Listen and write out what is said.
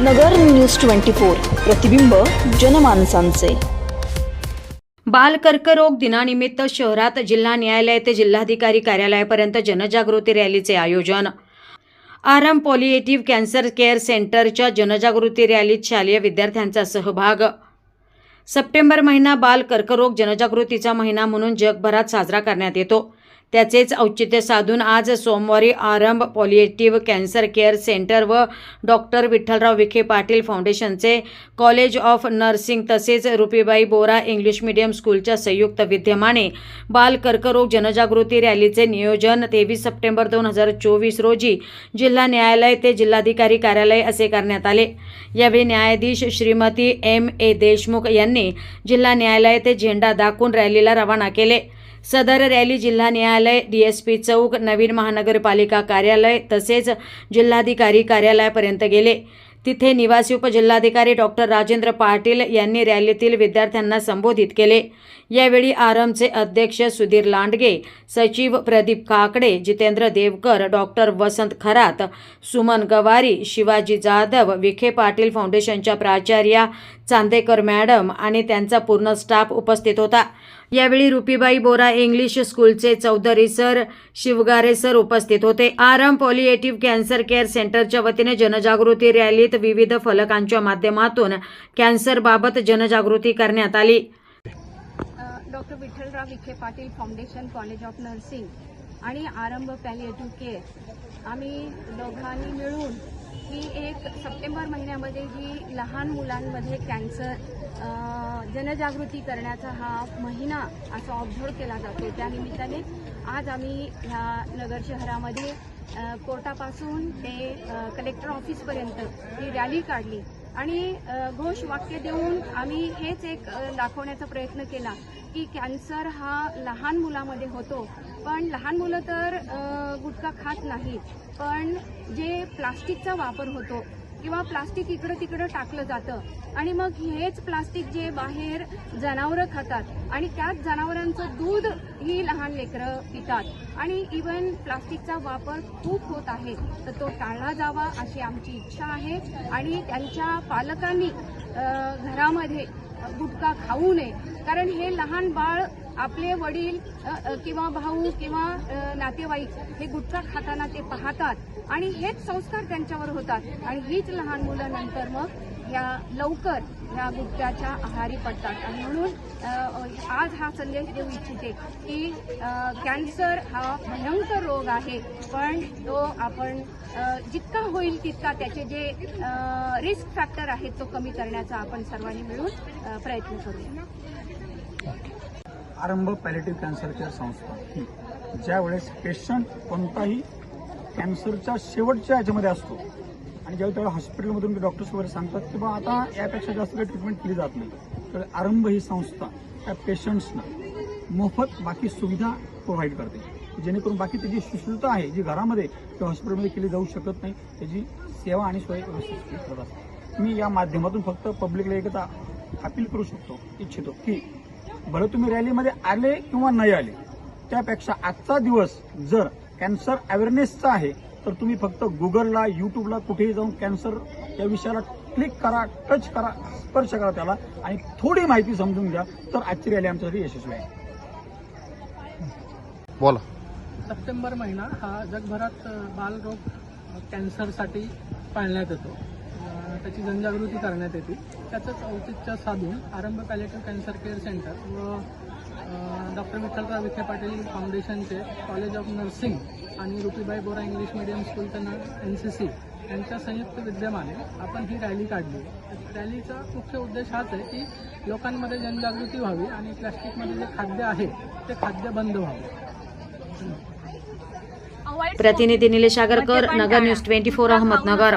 नगर news twenty four प्रतिबिंब जनमानसांचे. बाल कर्करोग दिनानिमित्त शहरात जिल्हा न्यायालय ते जिल्हाधिकारी कार्यालयापर्यंत जनजागृती रॅलीचे आयोजन. आरम पॉलिएटिव्ह कॅन्सर केअर सेंटरच्या जनजागृती रॅलीत शालेय विद्यार्थ्यांचा सहभाग. सप्टेंबर महिना बाल कर्करोग जनजागृतीचा महिना म्हणून जगभरात साजरा करण्यात येतो. त्याचेच औचित्य साधून आज सोमवारी Aarambh palliative cancer care centre व डॉक्टर विठ्ठलराव विखे पाटील फाउंडेशनचे कॉलेज ऑफ नर्सिंग तसेच रुपीबाई बोरा इंग्लिश मीडियम स्कूलच्या संयुक्त विद्यमाने बाल कर्करोग जनजागृती रॅलीचे नियोजन तेवीस सप्टेंबर दोन हजार चोवीस रोजी जिल्हा न्यायालय ते जिल्हाधिकारी कार्यालय असे करण्यात आले. यावेळी न्यायाधीश श्रीमती एम ए देशमुख यांनी जिल्हा न्यायालय ते झेंडा दाखवून रॅलीला रवाना केले. सदर रॅली जिल्हा न्यायालय डी एस पी चौक नवीन महानगरपालिका कार्यालय तसेच जिल्हाधिकारी कार्यालयापर्यंत गेले. तिथे निवासी उपजिल्हाधिकारी डॉक्टर राजेंद्र पाटील यांनी रॅलीतील विद्यार्थ्यांना संबोधित केले. यावेळी आरमचे अध्यक्ष सुधीर लांडगे सचिव प्रदीप काकडे जितेंद्र देवकर डॉक्टर वसंत खरात सुमन गवारी शिवाजी जाधव विखे पाटील फाउंडेशनच्या प्राचार्या चांदेकर मॅडम आणि त्यांचा पूर्ण स्टाफ उपस्थित होता. यावेळी रुपीबाई बोरा इंग्लिश स्कूलचे चौधरी सर शिवगारे सर उपस्थित होते. आरम पॉलिएटिव्ह कॅन्सर केअर सेंटरच्या वतीने जनजागृती रॅलीत विविध फलकांच्या माध्यमातून कॅन्सरबाबत जनजागृती करण्यात आली. Doctor Vitthalrao Vikhe Patil foundation college of nursing आणि आरंभ पॅलिएटिव्ह केअर आम्ही दोघांनी मिळून ही एक सप्टेंबर महिन्यामध्ये जी लहान मुलांमध्ये कॅन्सर जनजागृती करण्याचा हा महिना असा ऑब्झर्व केला जातो. त्यानिमित्ताने आज आम्ही ह्या नगर शहरामध्ये कोर्टापासून ते कलेक्टर ऑफिसपर्यंत ही रॅली काढली. आणि घोष वाक्य देऊन आम्ही हेच एक दाखवण्याचा प्रयत्न केला की कॅन्सर हा लहान मुलामध्ये होतो. पण लहान मुलं तर गुटखा खात नाहीत. पण जे प्लास्टिकचा वापर होतो किंवा प्लास्टिक इकडं तिकडं टाकलं जातं. आणि मग हेच प्लास्टिक जे बाहेर जनावरं खातात आणि त्याच जनावरांचं दूध ही लहान लेकरं पितात. आणि इवन प्लास्टिकचा वापर खूप होत आहे. तर तो टाळला जावा अशी आमची इच्छा आहे. आणि त्यांच्या पालकांनी घरामध्ये गुटखा खाऊ नये. कारण हे लहान बाळ आपले वडील किंवा भाऊ किंवा नातेवाईक हे गुटखा खाताना ते पाहतात आणि हेच संस्कार त्यांच्यावर होतात. आणि हीच लहान मुलं नंतर मग ह्या लवकर ह्या गुटख्याच्या आहारी पडतात. आणि म्हणून आज हा संदेश देऊ इच्छिते की कॅन्सर हा भयंकर रोग आहे पण तो आपण जितका होईल तितका त्याचे जे रिस्क फॅक्टर आहेत तो कमी करण्याचा आपण सर्वांनी मिळून प्रयत्न करूया. आरंभ पॅलेटिव्ह कॅन्सर केअर संस्था. ज्यावेळेस पेशंट कोणताही कॅन्सरच्या शेवटच्या याच्यामध्ये असतो आणि ज्यावेळी त्यावेळी हॉस्पिटलमधून डॉक्टर्स वगैरे सांगतात की बा आता यापेक्षा जास्त काही ट्रीटमेंट केली जात नाही. तर आरंभ ही संस्था त्या पेशंट्सना मोफत बाकी सुविधा प्रोव्हाइड करते. जेणेकरून बाकी त्याची सुश्रुता आहे जी घरामध्ये किंवा हॉस्पिटलमध्ये केली जाऊ शकत नाही त्याची सेवा आणि सोय व्यवस्थित करत असते. मी या माध्यमातून फक्त पब्लिकला एकदा अपील करू शकतो इच्छितो की बरं तुम्ही रॅलीमध्ये आले किंवा नाही आले त्यापेक्षा आजचा दिवस जर कॅन्सर अवेअरनेसचा आहे तर तुम्ही फक्त गुगलला युट्यूबला कुठेही जाऊन कॅन्सर या विषयाला क्लिक करा टच करा स्पर्श करा त्याला आणि थोडी माहिती समजून घ्या तर आजची रॅली आमच्यासाठी यशस्वी आहे. बोला. सप्टेंबर महिना हा जगभरात बालरोग कॅन्सरसाठी पाळण्यात येतो. त्याची जनजागृती करण्यात येते. त्याचंच औचित्य साधून Aarambh palliative cancer care centre व डॉक्टर विठ्ठलराव विखे पाटील फाउंडेशनचे कॉलेज ऑफ नर्सिंग आणि रुपीबाई बोरा इंग्लिश मिडियम स्कूलचं एन सी सी यांच्या संयुक्त विद्यमाने आपण ही रॅली काढली. रॅलीचा मुख्य उद्देश हाच आहे की लोकांमध्ये जनजागृती व्हावी आणि प्लॅस्टिकमध्ये जे खाद्य आहे ते खाद्य बंद व्हावं. प्रतिनिधी Nilesh Agarkar Nagar news twenty four Ahmednagar.